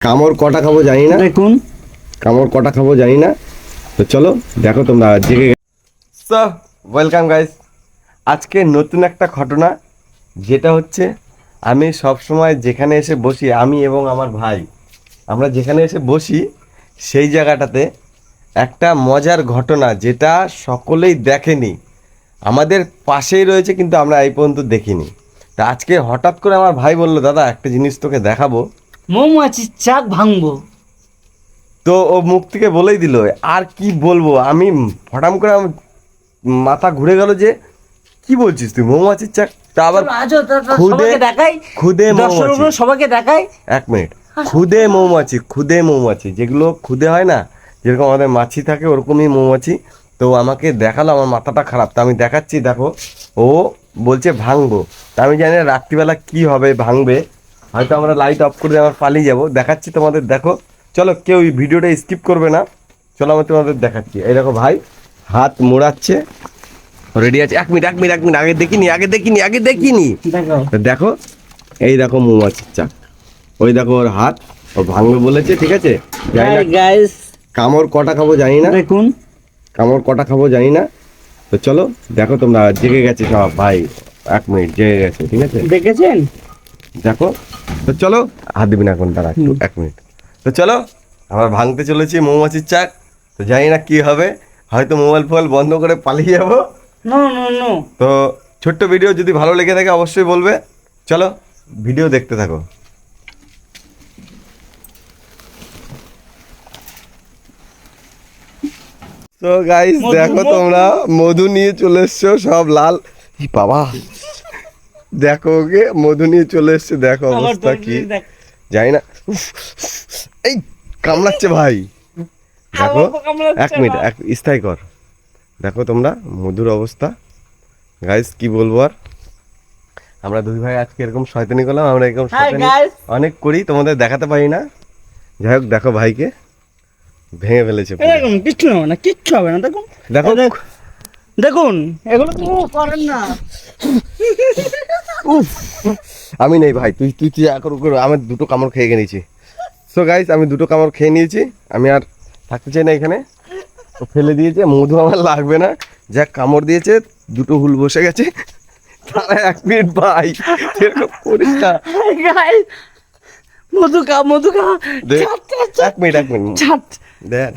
কামড় কটা খাব জানি না। দেখুন। কামড় কটা খাব জানি না। তো চলো দেখো তোমরা জেগে সো ওয়েলকাম গাইস আজকে নতুন একটা ঘটনা যেটা হচ্ছে আমি সব সময় যেখানে এসে বসি আমি এবং আমার ভাই আমরা যেখানে এসে বসি সেই জায়গাটাতে একটা মজার ঘটনা যেটা সকলেই দেখেনি। আমাদের পাশেই রয়েছে কিন্তু আমরা এই পর্যন্ত দেখিনি। তা আজকে হঠাৎ করে আমার ভাই বলল দাদা একটা জিনিস তোকে দেখাবো। মৌমাছির চাক ভাঙবো। তো ও মুখ থেকে বলেই দিল আর কি বলব? আমি হঠাৎ করে আমার মাথা ঘুরে গেল যে কি বলছিস তুই? মৌমাছির চাক? তা আবার আজও খুদে- সবাইকে দেখাই খুদে মৌমাছি। সবাইকে দেখাই। এক মিনিট। খুদে মৌমাছি খুদে মৌমাছি। যেগুলো খুদে হয় না যেরকম আমাদের মাছি থাকে ওরকমই মৌমাছি। তো আমাকে দেখাল আমার মাথাটা খারাপ। তা আমি দেখাচ্ছি দেখো। ও বলছে ভাঙবো। তা আমি জানি না রাত্রিবেলা কি হবে ভাঙবে। হয়তো আমরা লাইট অফ করে আমার পালিয়ে যাব। দেখাচ্ছি তোমাদের দেখো। চলো কেউ এই ভিডিওটা স্কিপ করবে না। চলো আমি তোমাদের দেখাচ্ছি। এই দেখো ভাই হাত মোড়াচ্ছে। রেডি আছে? এক মিনিট এক মিনিট এক মিনিট আগে দেখিনি আগে দেখিনি আগে দেখিনি। দেখো তো দেখো এই দেখো মৌমাছির চাক। ওই দেখো ওর হাত। ও ভাঙবে বলেছে ঠিক আছে? কামড় কটা খাব জানি না। দেখুন। কামড় কটা খাব জানি না। তো চলো দেখো তোমরা জেগে গেছে সব ভাই। এক মিনিট জেগে গেছে ঠিক আছে? দেখেছেন? দেখো। তো চলো হাত দিবি না এখন একটু এক মিনিট। তো চলো আমরা ভাঙতে চলেছি মৌমাছির চাক। তো জানি না কি হবে হয়তো মোবাইল ফোবাইল বন্ধ করে পালিয়ে যাব। তো ছোট্ট ভিডিও যদি ভালো লেগে থাকে অবশ্যই বলবে। চলো ভিডিও দেখতে থাকো। তো গাইস দেখো তোমরা মধু নিয়ে চলে এসছো সব লাল। বাবা। দেখো ওকে মধু নিয়ে চলে এসছে দেখো অবস্থা কি। জানি না। এই কামড়াচ্ছে ভাই। দেখো এক মিনিট এক স্থায়ী কর। দেখো তোমরা মধুর অবস্থা। গাইস কি বলব আর? আমরা দুই ভাই আজকে এরকম শয়তানি করলাম আমরা এরকম শয়তানি অনেক করি তোমাদের দেখাতে পারি না। যাই হোক দেখো ভাইকে ভেঙে ফেলেছে। এরকম কিচ্ছু হবে না কিচ্ছু হবে না দেখুন। দেখো। দেখুন এগুলো তো করেন না। উফ। আমি নেই ভাই তুই তুই তুই এখন আমি দুটো কামড় খেয়ে নিয়েছি সো গাইস আমি দুটো কামড় খেয়ে নিয়েছি আমি আর থাকতে চাই না এখানে। ও ফেলে দিয়েছে মধু আমার লাগবে না। যা কামড় দিয়েছে দুটো হুল বসে গেছে। তারা এক মিনিট ভাই এরকম করিস না। গাইস মধু খা মধু খা। এক মিনিট এক মিনিট।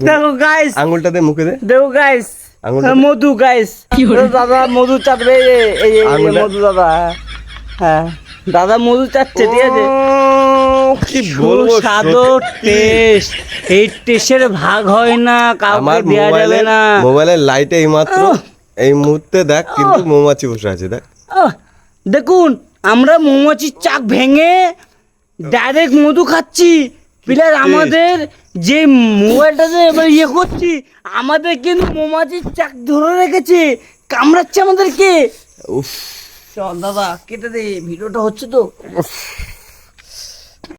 দেখো গাইস আঙুলটা দে মুখে দে। দেখো গাইস আঙুলটা মধু গাইস দাদা মধু চাটবে এই মধু দাদা হ্যাঁ। দাদা মধু চাটছে ঠিক আছে কি বলব সুস্বাদু টেস্ট এই টেস্টের ভাগ হয় না কাউকে দেওয়া যাবে না। মোবাইলের লাইটে এই মাত্র। এই মুহূর্তে দেখ কিন্তু মৌমাছি বসে আছে দেখ। দেখুন আমরা মৌমাছির চাক ভেঙে ডাইরেক্ট মধু খাচ্ছি। প্লাস আমাদের যে মোবাইলটাতে এবার ইয়ে করছি আমাদের কিন্তু মৌমাছির চাক ধরে রেখেছে। কামড়াচ্ছে আমাদেরকে। উফ। চল দাদা কেটে দে ভিডিওটা হচ্ছে তো।